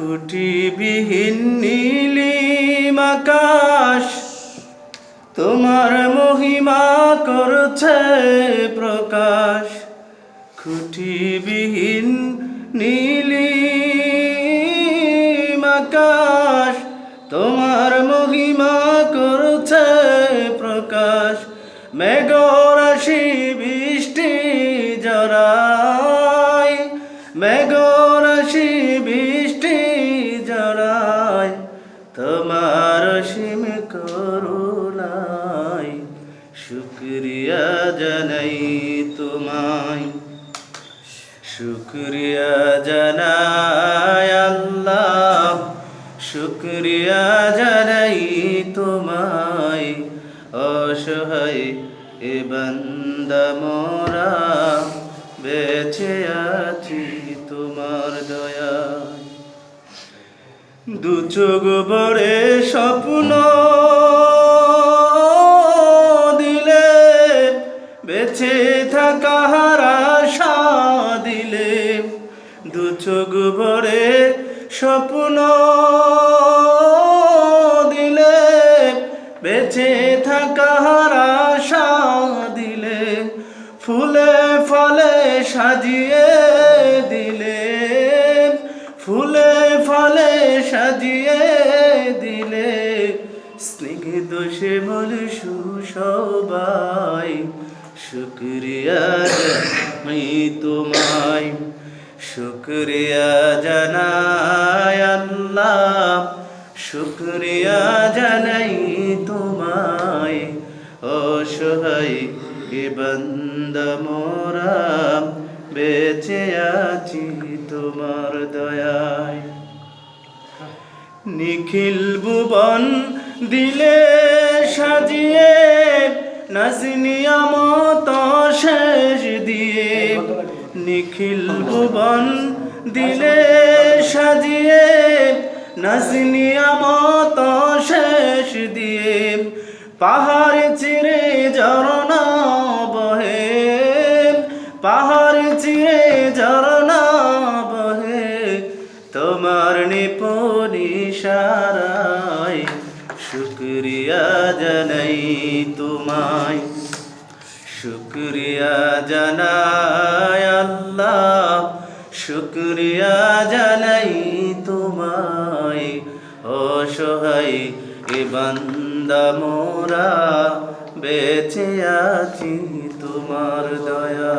খুঁটিবিহীন নীলিম আকাশ, তোমার মহিমা করছে প্রকাশ। খুঁটিবিহীন নীলিম আকাশ, তোমার মহিমা করছে প্রকাশ। মেঘরাশি বৃষ্টি জড়ায়, মেঘরাশি বৃষ্টি তোমার সীম করুণায়, শুক্রিয়া জানাই তোমায়। শুক্রিয়া জানাই আল্লাহ, শুক্রিয়া জানাই তোমায়। অসহায় এ বান্দা মোরা, বেঁচে আছি তোমার দয়ায় দু চোখ ভরে স্বপ্ন দিলে, বেঁচে থাকার আশা দিলে দু চোখ ভরে স্বপ্ন দিলে, বেঁচে থাকার আশা দিলে ফুলে ফলে সাজিয়ে দিলে। ফুলে ফলে সাজিয়ে দিলে স্নিগ্ধ সে বল সুসবাই। শুক্রিয়া জানাই তোমায়, শুক্রিয়া জানাই আল্লাহ, শুক্রিয়া জানাই তোমায়। অসহায় এ বান্দা মোরা বেঁচে আছি তোমার দয়ায় নিখিল ভুবন দিলে সাজিয়ে নাসিনিয়া মত শেষ দিয়ে। নিখিল ভুবন দিলে সাজিয়ে নাসিনিয়া মত শেষ দিয়ে। পাহাড় চিরে ঝরনা তোমায়। শুক্রিয়া জানাই আল্লাহ, শুক্রিয়া জানাই তোমায়। অসহায় এ বান্দা মোরা, বেঁচে আছি তোমার দয়া।